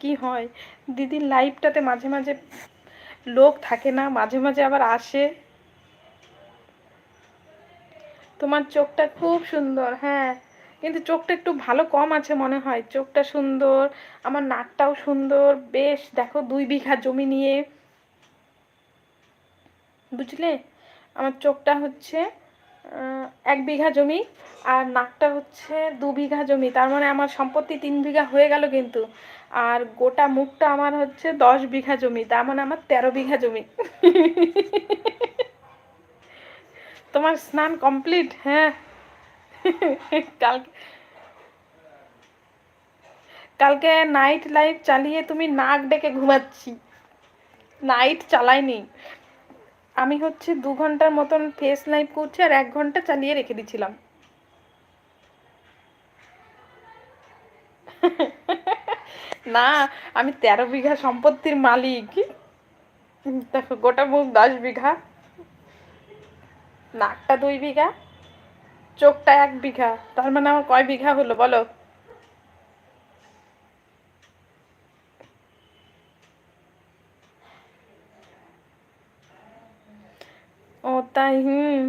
কি হয়? দিদির লাইভটাতে মাঝে মাঝে লোক থাকে না, মাঝে মাঝে আবার আসে। তোমার চোখটা খুব সুন্দর হ্যাঁ। কিন্তু চোখটা একটু ভালো কম আছে মনে হয়। চোখটা সুন্দর, আমার নাকটাও সুন্দর। বেশ, দেখো দুই বিঘা জমি নিয়ে। বুঝলে? আমার চোখটা হচ্ছে এক বিঘা জমি আর নাকটা হচ্ছে দু বিঘা জমি। তার মানে আমার সম্পত্তি তিন বিঘা হয়ে গেল কিন্তু। আর গোটা মুখটা আমার হচ্ছে দশ বিঘা জমি, তার মানে আমার তেরো বিঘা জমি। তোমার স্নান কমপ্লিট? হ্যাঁ। কালকে কালকে নাইট লাইট চালিয়ে তুমি নাক ডেকে ঘুমাচ্ছি। নাইট চালাইনি। আমি হচ্ছে দু ঘণ্টার মতন ফেস লাইভ করছি আর এক ঘণ্টা চালিয়ে রেখে দিছিলাম। না, আমি তেরো বিঘা সম্পত্তির মালিক। দেখো, গোটা মুখ দশ বিঘা। নাকটা দুই বিঘা, চোখটা এক বিঘা। তার মানে আমার কয় বিঘা হলো বলো ও তাই, হুম।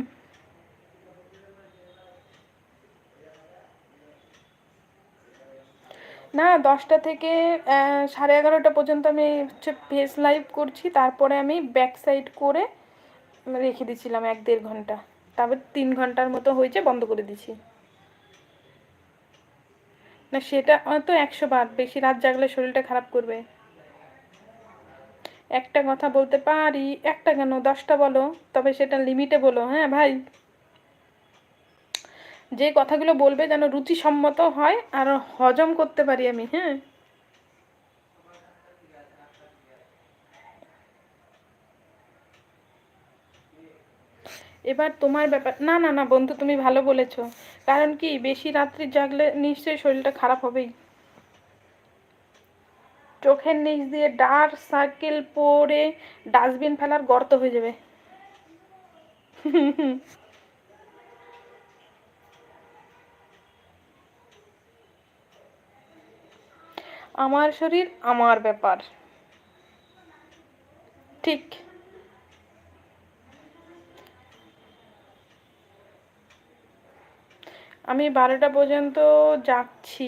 না, দশটা থেকে সাড়ে এগারোটা পর্যন্ত আমি হচ্ছে ফেস লাইভ করছি, তারপরে আমি ব্যাক সাইড করে রেখে দিয়েছিলাম এক দেড় ঘণ্টা। তারপর তিন ঘণ্টার মতো হয়েছে, বন্ধ করে দিছি না, সেটা তো একশো বার, বেশি রাত জাগলে শরীরটা খারাপ করবে। একটা কথা বলতে পারি, একটা কেন? দশটা বলো, তবে সেটা লিমিটে বলো হ্যাঁ ভাই? যে কথাগুলো বলবে যেন রুচিসম্মত হয় আর হজম করতে পারি আমি হ্যাঁ? এবার তোমার ব্যাপার না না না, বন্ধু, তুমি ভালো বলেছ। কারণ কি, বেশি রাত্রি জাগলে নিশ্চয়ই শরীরটা খারাপ হবেই। চোখের নিচ দিয়ে ডার্ক সার্কেল পরে ডাস্টবিন ফেলার গর্ত হয়ে যাবে। আমার শরীর, আমার ব্যাপার। ঠিক। আমি বারোটা পর্যন্ত যাচ্ছি।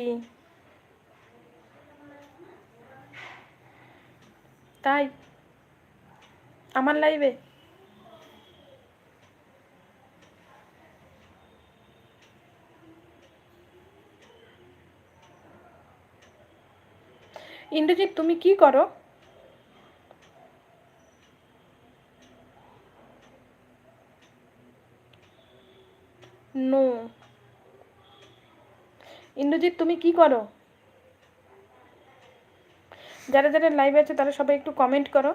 তাই আমার লাইভে ইন্দ্রজিৎ তুমি কি করো? নো ইন্দ্রজিৎ তুমি কি করো? যারা যারা লাইভে আছে তারা সবাই একটু কমেন্ট করো।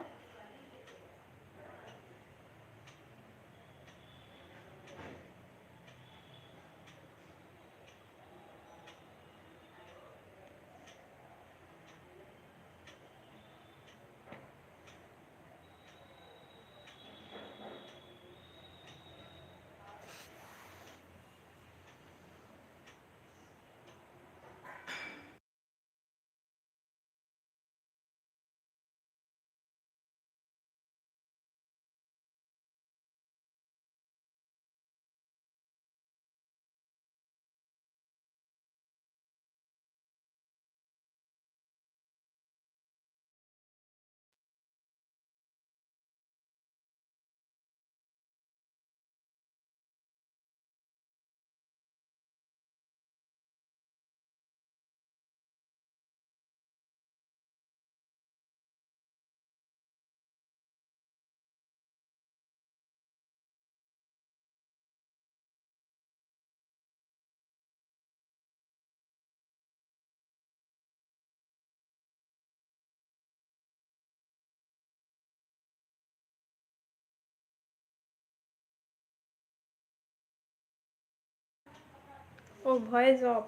ও ভয়েস অফ।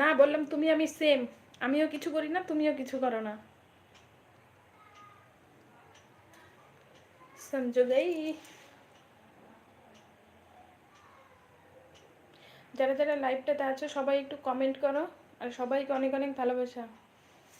না, বললাম তুমি, আমি সেম আমিও কিছু করি না, তুমিও কিছু করো না। সমঝোগাই যারা যারা লাইভটাতে আছো, সবাই একটু কমেন্ট করো। আর সবাইকে অনেক অনেক ভালোবাসা।